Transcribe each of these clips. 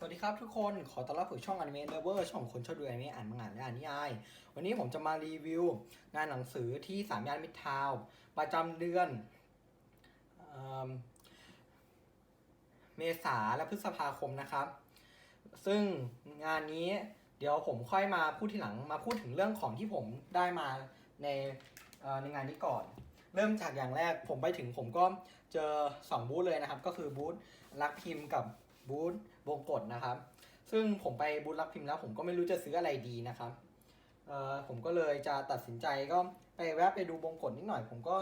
สวัสดีครับทุกคน ขอต้อนรับสู่ช่อง Anime Lover ช่องคนชอบดูอนิเมะอ่านมังงะและอ่านนิยาย วันนี้ผมจะมารีวิว งานหนังสือที่สามย่านมิตรทาวประจำเดือนเอิ่มเมษาและพฤษภาคมนะครับ ซึ่งงานนี้เดี๋ยวผมค่อยมาพูดทีหลังมาพูดถึงเรื่องของที่ผมได้มาในในงานนี้ก่อน เริ่มจากอย่างแรกผมไปถึงผมก็เจอ 2 บูธเลยนะครับ ก็คือบูธรักพิมพ์กับบูธ วงกฎนะครับ ซึ่งผมไปบูธรักพิมพ์แล้วผมก็ไม่รู้จะซื้ออะไรดีนะครับเอ่อผมก็เลยจะตัดสินใจก็ไปแวะไปดูวงกฎนิดหน่อย ผมก็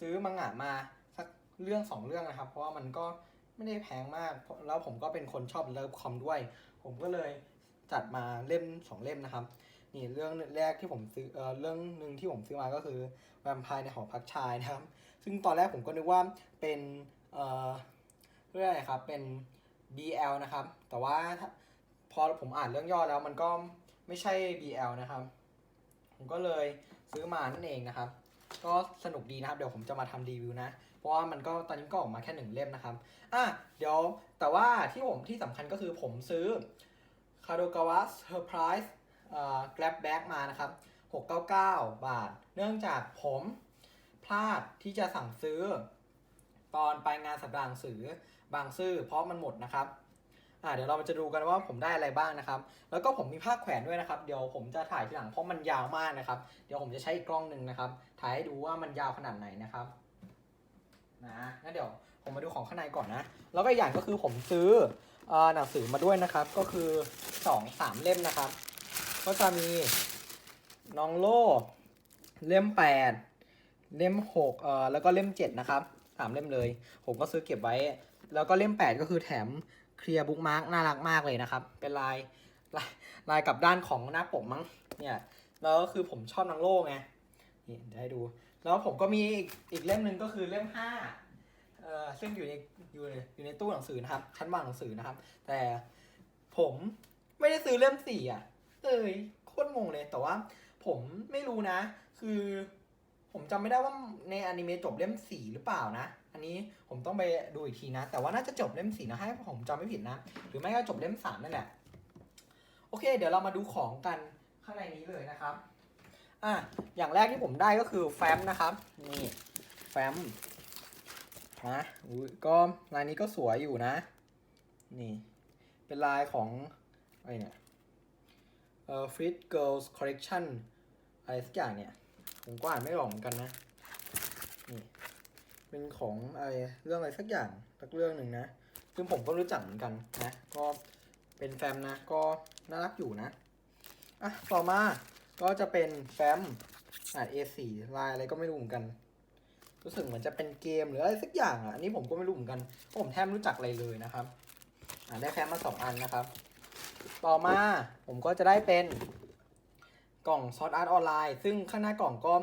ซื้อมังงะมาสักเรื่องสองเรื่องนะครับ เพราะว่ามันก็ไม่ได้แพงมาก แล้วผมก็เป็นคนชอบเลิฟคอมด้วย ผมก็เลยจัดมาเล่มสองเล่มนะครับนี่เรื่องแรกที่ผมซื้อเอ่อเรื่องหนึ่งที่ผมซื้อมาก็คือแวมไพร์ในหอพักชายนะครับ ซึ่งตอนแรกผมก็นึกว่าเป็นเอ่อเรื่องอะไรครับเป็น BL นะครับ แต่ว่าพอผมอ่านเรื่องย่อแล้วมันก็ไม่ใช่ BL นะครับ ผมก็เลยซื้อมานั่นเองนะครับ ก็สนุกดีนะครับ เดี๋ยวผมจะมาทำรีวิวนะ เพราะว่ามันก็ตอนนี้ก็ออกมาแค่หนึ่งเล่มนะครับ อะ เดี๋ยวแต่ว่าที่ผมที่สำคัญก็คือผมซื้อคาโดกาวะเซอร์ไพรส์เอ่อ grab bag มานะครับ 699 บาท เนื่องจากผมพลาดที่จะสั่งซื้อ ตอนไปงานสัปดาห์หนังสือ บางซื่อเพราะมันหมดนะครับอ่าเดี๋ยวเราจะดูกันว่าผมได้อะไรบ้างนะครับ แล้วก็ผมมีผ้าแขวนด้วยนะครับ เดี๋ยวผมจะถ่ายทีหลังเพราะมันยาวมากนะครับ เดี๋ยวผมจะใช้อีกกล้องหนึ่งนะครับ ถ่ายให้ดูว่ามันยาวขนาดไหนนะครับ นะงั้นเดี๋ยวผมมาดูของข้างในก่อนนะ แล้วก็อีกอย่างก็คือผมซื้อเอ่อหนังสือมาด้วยนะครับ ก็คือสองสามเล่มนะครับ ก็จะมีน้องโล่เล่มแปดเล่มหกเอ่อแล้วก็เล่มเจ็ดนะครับสามเล่มเลย ผมก็ซื้อเก็บไว้ แล้วก็เล่มแปดก็คือแถมเคลียร์บุ๊กมาร์กน่ารักมากเลยนะครับ เป็นลายลายลายกับด้านของหน้าปกมั้งเนี่ยแล้วก็คือผมชอบนางโล่ไงนี่เดี๋ยวให้ดู แล้วผมก็มีอีกอีกเล่มหนึ่งก็คือเล่มห้าเอ่อซึ่งอยู่ในอยู่ในอยู่ในตู้หนังสือนะครับ ชั้นวางหนังสือนะครับ แต่ผมไม่ได้ซื้อเล่มสี่อะ เอ้ยโคตรงงเลยแต่ว่าผมไม่รู้นะ คือ ผมจำไม่ได้ว่าในอนิเมะจบเล่มสี่หรือเปล่านะ อันนี้ผมต้องไปดูอีกทีนะ แต่ว่าน่าจะจบเล่มสี่นะให้ผมจำไม่ผิดนะ หรือไม่ก็จบเล่มสามนั่นแหละ โอเค เดี๋ยวเรามาดูของกันข้างในนี้เลยนะครับ อะ อย่างแรกที่ผมได้ก็คือแฟ้มนะครับ นี่แฟ้มนะอุ้ยก็ลายนี้ก็สวยอยู่นะ นี่ เป็นลายของอะไรเนี่ย เอ่อ Fit Girls Collection อะไรสักอย่างเนี่ย ผมก็อ่านไม่ออกเหมือนกันนะ นี่ เป็นของอะไรเรื่องอะไรสักอย่างสักเรื่องหนึ่งนะ ซึ่งผมก็รู้จักเหมือนกันนะ ก็เป็นแฟ้มนะ ก็น่ารักอยู่นะ อะ ต่อมา ก็จะเป็นแฟ้มอ่า A4 ลายอะไรก็ไม่รู้เหมือนกัน รู้สึกเหมือนจะเป็นเกมหรืออะไรสักอย่างอะ อันนี้ผมก็ไม่รู้เหมือนกันเพราะผมแทบไม่รู้จักอะไรเลยนะครับ อ่าได้แฟ้มมาสองอันนะครับ ต่อมาผมก็จะได้เป็น กล่องซอสอาร์ตออนไลน์ ซึ่งข้างหน้ากล่องก็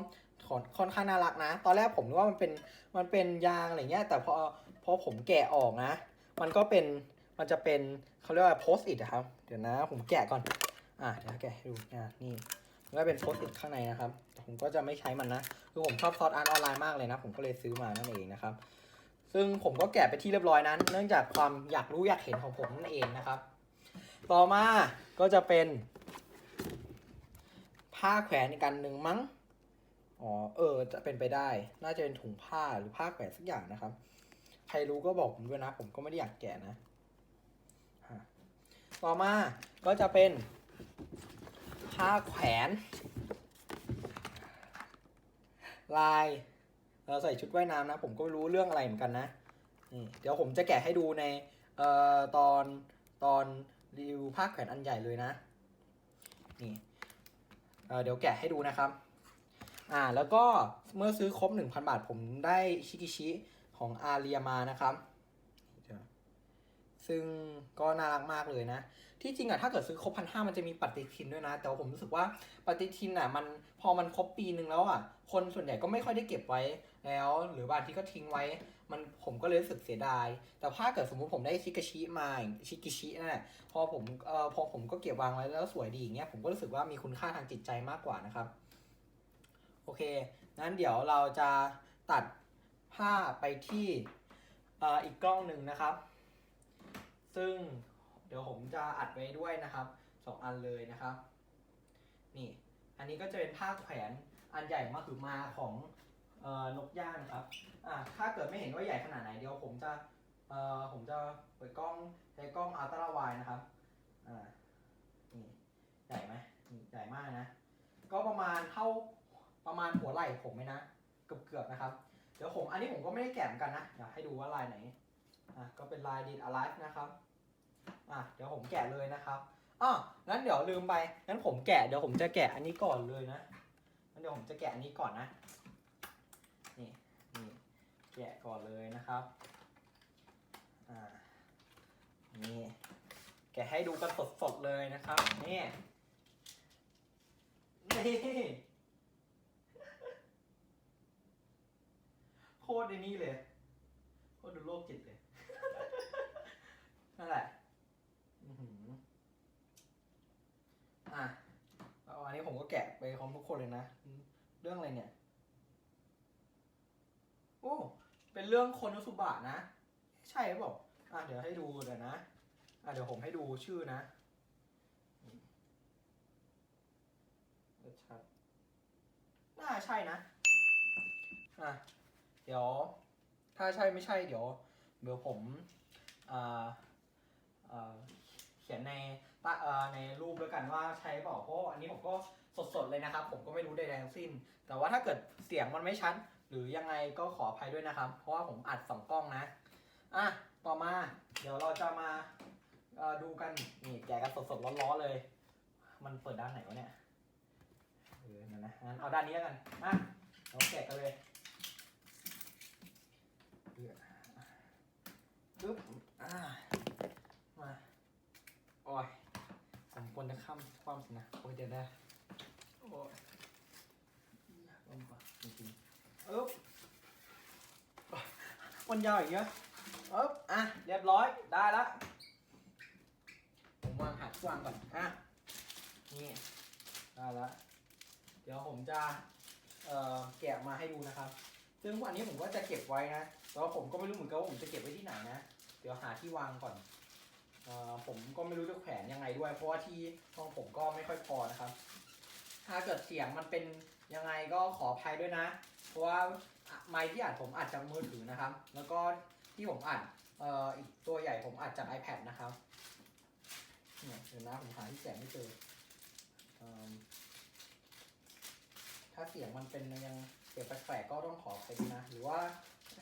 ค่อนข้างน่ารักนะ ตอนแรกผมนึกว่ามันเป็นมันเป็นยางอะไรเงี้ย แต่พอพอผมแกะออกนะ มันก็เป็นมันจะเป็นเขาเรียกว่าโพสต์อิทครับ เดี๋ยวนะ ผมแกะก่อน อะเดี๋ยวแกะให้ดูอะนี่มันก็เป็นโพสต์อิทข้างในนะครับ ผมก็จะไม่ใช้มันนะ คือผมชอบซอสอาร์ตออนไลน์มากเลยนะ ผมก็เลยซื้อมานั่นเองนะครับ ซึ่งผมก็แกะไปที่เรียบร้อยนั้น เนื่องจากความอยากรู้อยากเห็นของผมนั่นเองนะครับ ต่อมาก็จะเป็น ผ้าแขวนอีกอันหนึ่งมั้ง อ๋อ เออ จะเป็นไปได้ น่าจะเป็นถุงผ้าหรือผ้าแขวนสักอย่างนะครับ ใครรู้ก็บอกผมด้วยนะ ผมก็ไม่ได้อยากแกะนะฮะต่อมาก็จะเป็น ผ้าแขวน ลาย เราใส่ชุดว่ายน้ำนะ ผมก็ไม่รู้เรื่องอะไรเหมือนกันนะ นี่ เดี๋ยวผมจะแกะให้ดูใน เอ่อ ตอน ตอนรีวิวผ้าแขวนอันใหญ่เลยนะ นี่ เอ่อเดี๋ยวแกะให้ดูนะครับ อ่าแล้วก็เมื่อซื้อครบ 1,000 บาท ผมได้ชิกิชิของอาเรียมานะครับซึ่งก็น่ารักมากเลยนะ ที่จริงอะถ้าเกิดซื้อครบพันห้ามันจะมีปฏิทินด้วยนะ แต่ว่าผมรู้สึกว่าปฏิทินอะมันพอมันครบปีหนึ่งแล้วอะคนส่วนใหญ่ก็ไม่ค่อยได้เก็บไว้แล้ว หรือบางทีก็ทิ้งไว้ มันผมก็เลยรู้สึกเสียดาย แต่ถ้าเกิดสมมุติผมได้ชิกาชิมาชิกิชินั่นแหละพอผมเอ่อพอผมก็เก็บวางไว้แล้วสวยดีอย่างเงี้ยผมก็รู้สึกว่ามีคุณค่าทางจิตใจมากกว่านะครับ โอเคงั้นเดี๋ยวเราจะตัดภาพไปที่เอ่ออีกกล้องหนึ่งนะครับ ซึ่งเดี๋ยวผมจะอัดไว้ด้วยนะครับสองอันเลยนะครับ นี่ อันนี้ก็จะเป็นผ้าแขวนอันใหญ่มากคือมาของ นกย่างนะครับอ่าถ้าเกิดไม่เห็นว่าใหญ่ขนาดไหนเดี๋ยวผมจะเอ่อผมจะเปิดกล้องใช้กล้องอัลตร้าไวนะครับอ่านี่ใหญ่ไหมใหญ่มากนะ ก็ประมาณเท่าประมาณหัวไหล่ผมไหมนะ เกือบเกือบๆนะครับ เดี๋ยวผมอันนี้ผมก็ไม่ได้แกะเหมือนกันนะอยากให้ดูว่าลายไหนอะก็เป็นลายดีดอ l i v e นะครับอะเดี๋ยวผมแกะเลยนะครับอ้องั้นเดี๋ยวลืมไปงั้นผมแกะเดี๋ยวผมจะแกะอันนี้ก่อนเลยนะงั้นเดี๋ยวผมจะแกะอันนี้ก่อนนะ แกะก่อนเลยนะครับอ่านี่แกะให้ดูกันสดๆเลยนะครับนี่นี่โคตรไอ้นี่เลยโคตรดูโลกจิตเลยนั่นแหละอือหืออะเอาอันนี้ผมก็แกะไปพร้อมทุกคนเลยนะ เรื่องอะไรเนี่ย โอ้ เป็นเรื่องโคนนุสุบะนะ ใช่หรือเปล่าอะเดี๋ยวให้ดูเดี๋ยวนะอะเดี๋ยวผมให้ดูชื่อนะชัดน่าใช่นะอะเดี๋ยว ถ้าใช่ไม่ใช่เดี๋ยวเดี๋ยวผมอ่าอ่อเขียนในตะเอ่อในรูปแล้วกันว่าใช่เปล่าเพราะอันนี้ผมก็สดๆเลยนะครับ ผมก็ไม่รู้ใดๆทั้งสิ้น แต่ว่าถ้าเกิดเสียงมันไม่ชัด หรือยังไงก็ขออภัยด้วยนะครับ เพราะว่าผมอัดสองกล้องนะ อะ ต่อมา เดี๋ยวเราจะมาดูกัน นี่แกะกันสดๆร้อนๆเลย มันเปิดด้านไหนวะเนี่ย เออนั่นนะงั้นเอาด้านนี้แล้วกัน อะเราแกะกันเลยปึ๊บ อ่า มาโอ้ยผมควรจะข้ามความสินะ โอ้ยเดี๋ยวนะโอ้ยลำบากจริงๆ เอ๊บมันยาวอย่างเงี้ยเอ๊บอะ เรียบร้อย ได้ละ ผมวางหัดวางก่อน อะ นี่ ได้ละ เดี๋ยวผมจะ เอ่อ แกะมาให้ดูนะครับ ซึ่งวันนี้ผมก็จะเก็บไว้นะ แต่ว่าผมก็ไม่รู้เหมือนกันว่าผมจะเก็บไว้ที่ไหนนะ เดี๋ยวหาที่วางก่อน เอ่อ ผมก็ไม่รู้จะแขวนยังไงด้วย เพราะว่าที่ห้องผมก็ไม่ค่อยพอนะครับ ถ้าเกิดเสียงมันเป็นยังไงก็ขออภัยด้วยนะ เพราะว่าไมค์ที่อัดผมอัดจากมือถือนะครับ แล้วก็ที่ผมอัดเอ่ออีกตัวใหญ่ผมอัดจาก iPad นะครับเนี่ยเดี๋ยวนะผมหาที่เสียงไม่เจอเอิ่มถ้าเสียงมันเป็นยังเสียงแปลกๆก็ต้องขออภัยด้วยนะ หรือว่า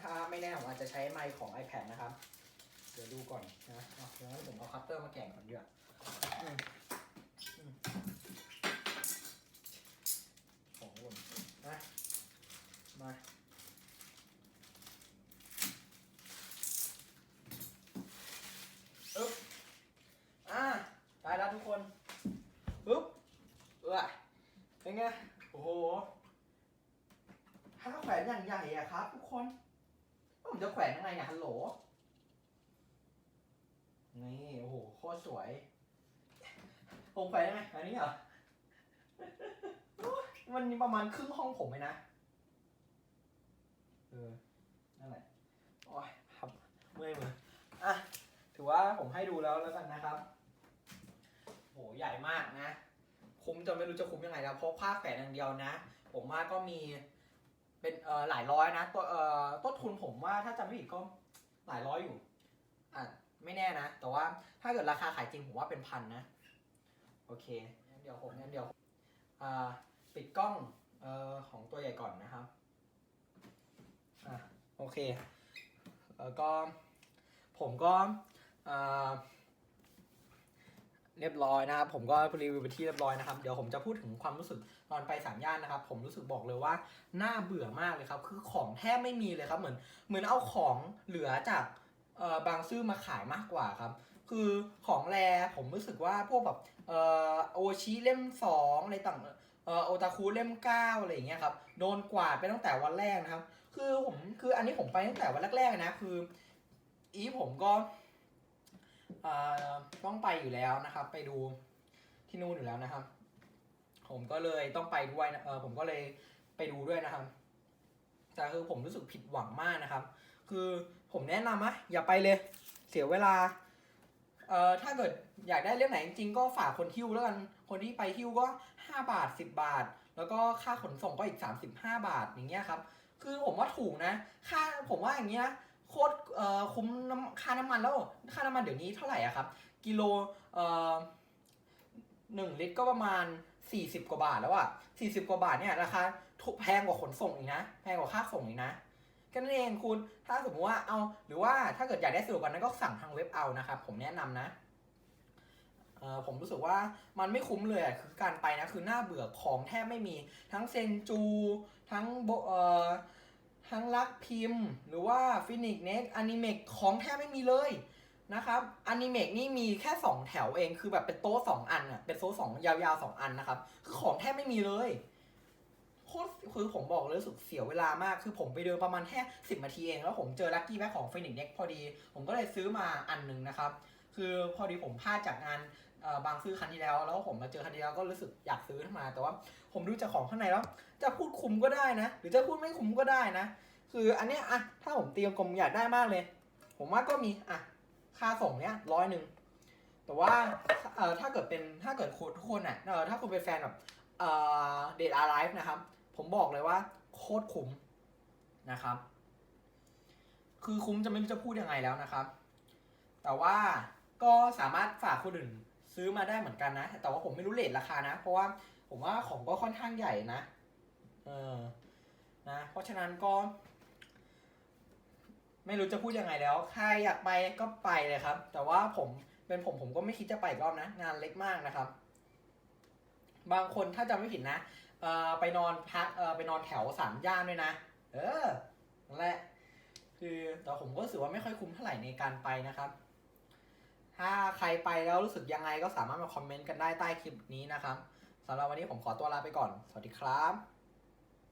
ถ้าไม่แน่ผมอาจจะใช้ไมค์ของ iPad นะครับ เดี๋ยวดูก่อนนะเอาเดี๋ยวผมเอาคัตเตอร์มาแกะก่อนดีกว่าอืมอืม นะมาอึ๊บอ่าได้แล้วทุกคนปึ๊บเออเป็นไง โอ้โหถ้าแขวนอย่างใหญ่อะครับ ทุกคนผมจะแขวนยังไงเนี่ยฮัลโหล นี่ โอ้โห โคตรสวย ผมไปได้ไหมอันนี้เหรอ มันประมาณครึ่งห้องผมเลยนะ เออ นั่นแหละ โอ้ยครับเมื่อยมืออะ ถือว่าผมให้ดูแล้วแล้วกันนะครับ โห ใหญ่มากนะ คุ้มจนไม่รู้จะคุ้มยังไงแล้ว เพราะผ้าแขวนอย่างเดียวนะ ผมว่าก็มี เป็นเอ่อหลายร้อยนะตัวเอ่อต้นทุนผมว่าถ้าจำไม่ผิดก็หลายร้อยอยู่ อะ ไม่แน่นะ แต่ว่าถ้าเกิดราคาขายจริงผมว่าเป็นพันนะ โอเคงั้นเดี๋ยวผมงั้นเดี๋ยวอ่า ปิดกล้องเอ่อของตัวใหญ่ก่อนนะครับอะโอเคแล้วก็ผมก็อ่าเรียบร้อยนะครับ ผมก็รีวิวไปที่เรียบร้อยนะครับ เดี๋ยวผมจะพูดถึงความรู้สึกตอนไปสามย่านนะครับ ผมรู้สึกบอกเลยว่าน่าเบื่อมากเลยครับ คือของแทบไม่มีเลยครับ เหมือนเหมือนเอาของเหลือจากเอ่อบางซื่อมาขายมากกว่าครับ คือของแรผมรู้สึกว่าพวกแบบเอ่อโอชิเล่มสองอะไรต่าง เอ่อโอตาคุเล่มเก้าอะไรอย่างเงี้ยครับโดนกวาดไปตั้งแต่วันแรกนะครับ คือผมคืออันนี้ผมไปตั้งแต่วันแรกๆนะคือ อีผมก็ต้องไปอยู่แล้วนะครับ ไปดูที่นู่นอยู่แล้วนะครับ ผมก็เลยต้องไปด้วยนะเออผมก็เลยไปดูด้วยนะครับแต่คือผมรู้สึกผิดหวังมากนะครับ คือผมแนะนำอะอย่าไปเลย เสียเวลา เอออถ้าเกิดอยากได้เล่มไหนจริงๆก็ฝากคนฮิ้วแล้วกัน คนที่ไปฮิ้วก็ 5 บาท 10 บาท แล้วก็ค่าขนส่งก็อีก 35 บาทอย่างเงี้ยครับ คือผมว่าถูกนะ ค่าผมว่าอย่างเงี้ยโคตรเอ่อคุ้มน้ำค่าน้ำมันแล้ว ค่าน้ำมันเดี๋ยวนี้เท่าไหร่อะครับ กิโลเอ่อหนึ่งลิตรก็ประมาณ 40 กว่าบาทแล้วอะ40 กว่าบาทเนี่ยราคาถูกแพงกว่าขนส่งอีกนะ แพงกว่าค่าส่งอีกนะ แค่นั้นเองคุณ ถ้าสมมติว่าเอา หรือว่าถ้าเกิดอยากได้สะดวกกว่านั้นก็สั่งทางเว็บเอานะครับ ผมแนะนำนะเออผมรู้สึกว่ามันไม่คุ้มเลยคือการไปนะคือหน้าเบื่อของแทบไม่มีทั้งเซนจู ทั้งโบเออทั้งลักพิมพ์ หรือว่าฟินิกเน็กอนิเมกของแทบไม่มีเลยนะครับอนิเมกนี่มีแค่ 2 แถวเองคือแบบเป็นโต๊ะ2อันอะเป็นโต๊ะสองยาวๆ2อันนะครับคือของแทบไม่มีเลย ตรคือผมบอกเลยรู้สึกเสียเวลามากคือผมไปเดินประมาณแค่ 10นาทีเอง แล้วผมเจอลัคกี้แบ็คของฟินิกเน็กพอดี ผมก็เลยซื้อมาอันหนึ่งนะครับ คือพอดีผมพลาดจากงานบางซื้อคันที่แล้ว แล้วผมมาเจอคันที่แล้วก็รู้สึกอยากซื้อมา แต่ว่าผมดูจากของข้างในแล้ว จะพูดคุ้มก็ได้นะ หรือจะพูดไม่คุ้มก็ได้นะ คืออันเนี้ยอะถ้าผมเตรียมกลมอยากได้มากเลย ผมว่าก็มีอะค่าส่งเนี้ยร้อยหนึ่งแต่ว่าเอ่อถ้าเกิดเป็นถ้าเกิดคุณทุกคนอะเออถ้าคุณเป็นแฟนแบบเอ่อเดทอาร์ไลฟ์นะครับ ผมบอกเลยว่า โคตรคุ้มนะครับ คือคุ้มจะไม่รู้จะพูดยังไงแล้วนะครับ แต่ว่าก็สามารถฝากคนอื่นซื้อมาได้เหมือนกันนะ แต่ว่าผมไม่รู้เลทราคานะ เพราะว่าผมว่าของก็ค่อนข้างใหญ่นะ เออ นะ เพราะฉะนั้นก็ ไม่รู้จะพูดยังไงแล้ว ใครอยากไปก็ไปเลยครับ แต่ว่าผมเป็นผมผมก็ไม่คิดจะไปอีกรอบนะ งานเล็กมากนะครับ บางคนถ้าจำไม่ผิดนะเออไปนอนพักเออไปนอนแถวสามย่านด้วยนะ เออนั่นแหละ คือแต่ผมก็รู้สึกว่าไม่ค่อยคุ้มเท่าไหร่ในการไปนะครับ ถ้าใครไปแล้วรู้สึกยังไงก็สามารถมาคอมเมนต์กันได้ใต้คลิปนี้นะครับสำหรับวันนี้ผมขอตัวลาไปก่อน สวัสดีครับ